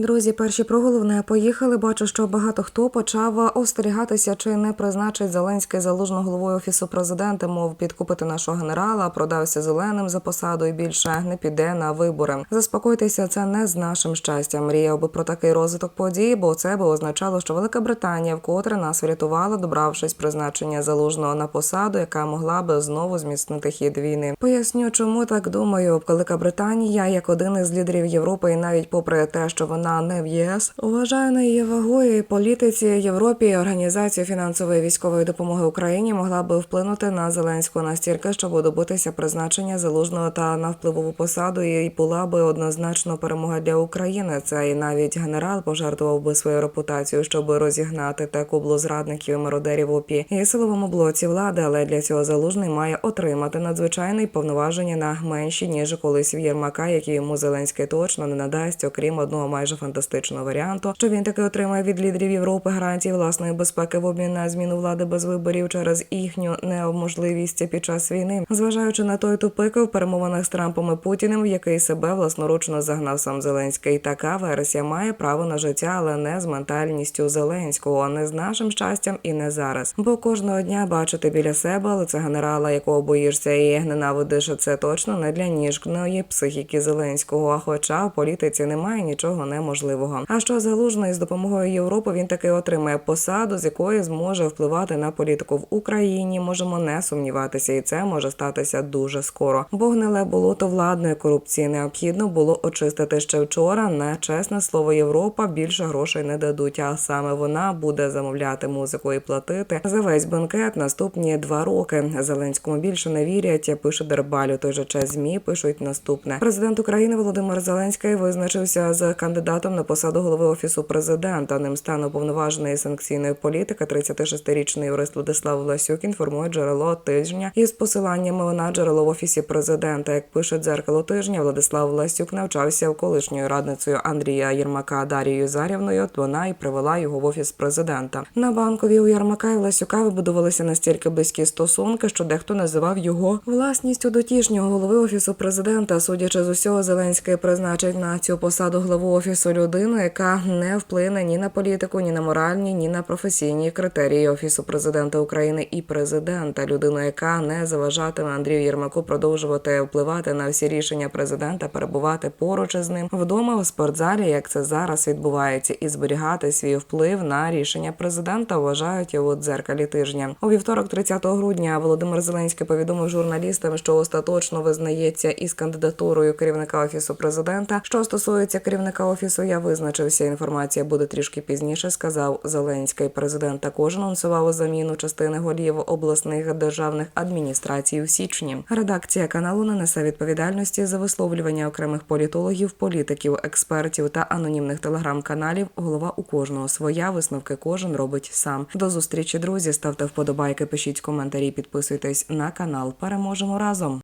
Друзі, перші про головне поїхали. Бачу, що багато хто почав остерігатися, чи не призначить Зеленський залужно головою офісу президента, мов підкупити нашого генерала, продався зеленим за посаду і більше не піде на вибори. Заспокойтеся, це не з нашим щастям. Мріяв би про такий розвиток подій, бо це би означало, що Велика Британія вкотре нас врятувала, добравшись призначення залужного на посаду, яка могла би знову зміцнити хід війни. Поясню, чому так думаю. Велика Британія, як один із лідерів Європи, і навіть попри те, що вона не в ЄС, вважає на її вагою і політиці Європі і організацію фінансової військової допомоги Україні могла би вплинути на Зеленського настільки, щоб добитися призначення залужного та на впливову посаду, і була би однозначно перемога для України. Це і навіть генерал пожертвував би свою репутацію, щоб розігнати те кубло зрадників і мародерів ОПІ і силовому блоці влади. Але для цього залужний має отримати надзвичайний повноваження на менші ніж колись в Єрмака, які йому Зеленський точно не надасть, окрім одного майже фантастичного варіанту, що він таки отримає від лідерів Європи гарантії власної безпеки в обмін на зміну влади без виборів через їхню неможливість під час війни, зважаючи на той тупик в перемовинах з Трампом і Путіним, в який себе власноручно загнав сам Зеленський. Така версія має право на життя, але не з ментальністю Зеленського, не з нашим щастям і не зараз. Бо кожного дня бачити біля себе лице генерала, якого боїшся і ненавидиш, це точно не для ніжкної психіки Зеленського. А хоча в політиці немає нічого неможливого. А що залужний з допомогою Європи він таки отримає посаду, з якої зможе впливати на політику в Україні. Можемо не сумніватися, і це може статися дуже скоро. Бо гниле болото владної корупції необхідно було очистити ще вчора. На чесне слово, Європа більше грошей не дадуть. А саме вона буде замовляти музику і платити за весь бенкет наступні два роки. Зеленському більше не вірять. Пише Дербаль. У той же час змі пишуть наступне. Президент України Володимир Зеленський визначився з кандидатом на посаду голови офісу президента. Ним стане уповноважений санкційної політики. 36-річний юрист Владислав Власюк інформує джерело тижня із посиланнями на джерело в офісі президента. Як пише дзеркало тижня, Владислав Власюк навчався колишньою радницею Андрія Єрмака Дарією Зарівною. Вона і привела його в офіс президента. На банкові у Єрмака і Власюка вибудувалися настільки близькі стосунки, що дехто називав його власністю дотішнього голови офісу президента. Судячи з усього, Зеленський призначить на цю посаду главу офісу людину, яка не вплине ні на політику, ні на моральні, ні на професійні критерії офісу президента України і президента. Людину, яка не заважатиме Андрію Єрмаку продовжувати впливати на всі рішення президента, перебувати поруч із ним вдома у спортзалі, як це зараз відбувається, і зберігати свій вплив на рішення президента. Вважають у дзеркалі тижня. У вівторок, 30 грудня, Володимир Зеленський повідомив журналістам, що остаточно визнається із кандидатурою керівника офісу президента. Що стосується керівника офісу, я визначився. Інформація буде трішки пізніше. Сказав Зеленський. Президент також анонсував заміну частини голів обласних державних адміністрацій у січні. Редакція каналу не несе відповідальності за висловлювання окремих політологів, політиків, експертів та анонімних телеграм-каналів. Голова у кожного своя висновки кожен робить сам. До зустрічі, друзі. Ставте вподобайки, пишіть коментарі, підписуйтесь на канал. Переможемо разом.